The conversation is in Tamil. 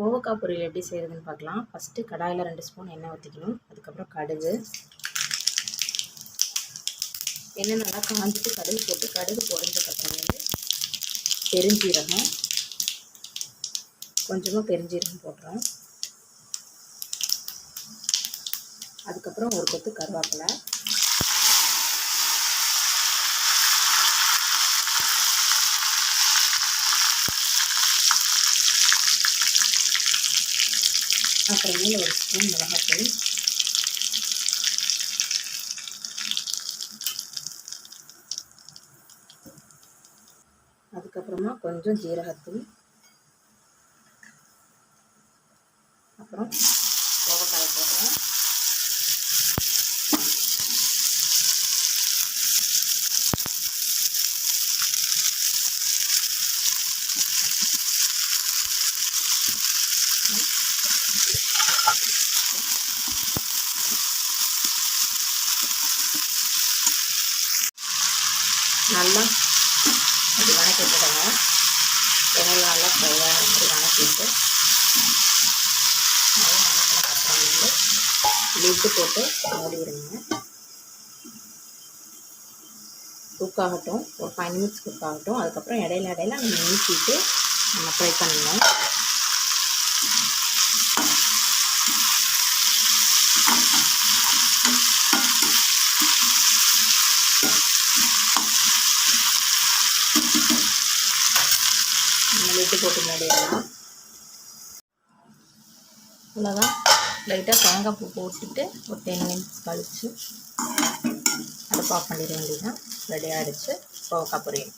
கோவக்காய் பொரியல் எப்படி செய்கிறதுன்னு பார்க்கலாம். ஃபஸ்ட்டு கடாயில் ரெண்டு ஸ்பூன் எண்ணெய் ஊற்றிக்கணும் அதுக்கப்புறம் கடுகு. எண்ணெய் நல்லா காஞ்சிட்டு கடுகு போட்டு கடுகு பொரிஞ்சக்கப்புறமேலு பெருஞ்சீரகம். கொஞ்சமாக பெருஞ்சீரகம் போட்டுறோம். அதுக்கப்புறம் ஒரு கொத்து கருவேப்பிலை. அப்புறமேல ஒரு ஸ்பூன் மிளகாத்தூள். அதுக்கப்புறமா கொஞ்சம் ஜீரகத்தூள். அப்புறம் கோவக்காய் போடுறோம் நல்லா அப்படி வணக்கி விட்டுடுங்க எண்ணெயில் நல்லா ஃப்ரையாக ஆகிற வணக்கிட்டு நல்லா வணக்கினதுக்கப்புறம் வந்து லிட்டு போட்டு மூடிடுங்க. குக் ஆகட்டும் ஒரு ஃபைவ் மினிட்ஸ் குக் ஆகட்டும். அதுக்கப்புறம் இடையில இடையில நம்ம நீக்கிட்டு நம்ம ஃப்ரை பண்ணணும். நம்ம லிட்டு போட்டு மூடிடலாம். அவ்வளோதான். லைட்டாக தேங்காய் பூ போட்டுட்டு ஒரு டென் மினிட்ஸ் கழித்து அடுப்பு ஆஃப் பண்ணிட வேண்டியதான் ரெடி ஆகிடுச்சு கோவக்காய் பொரியல்.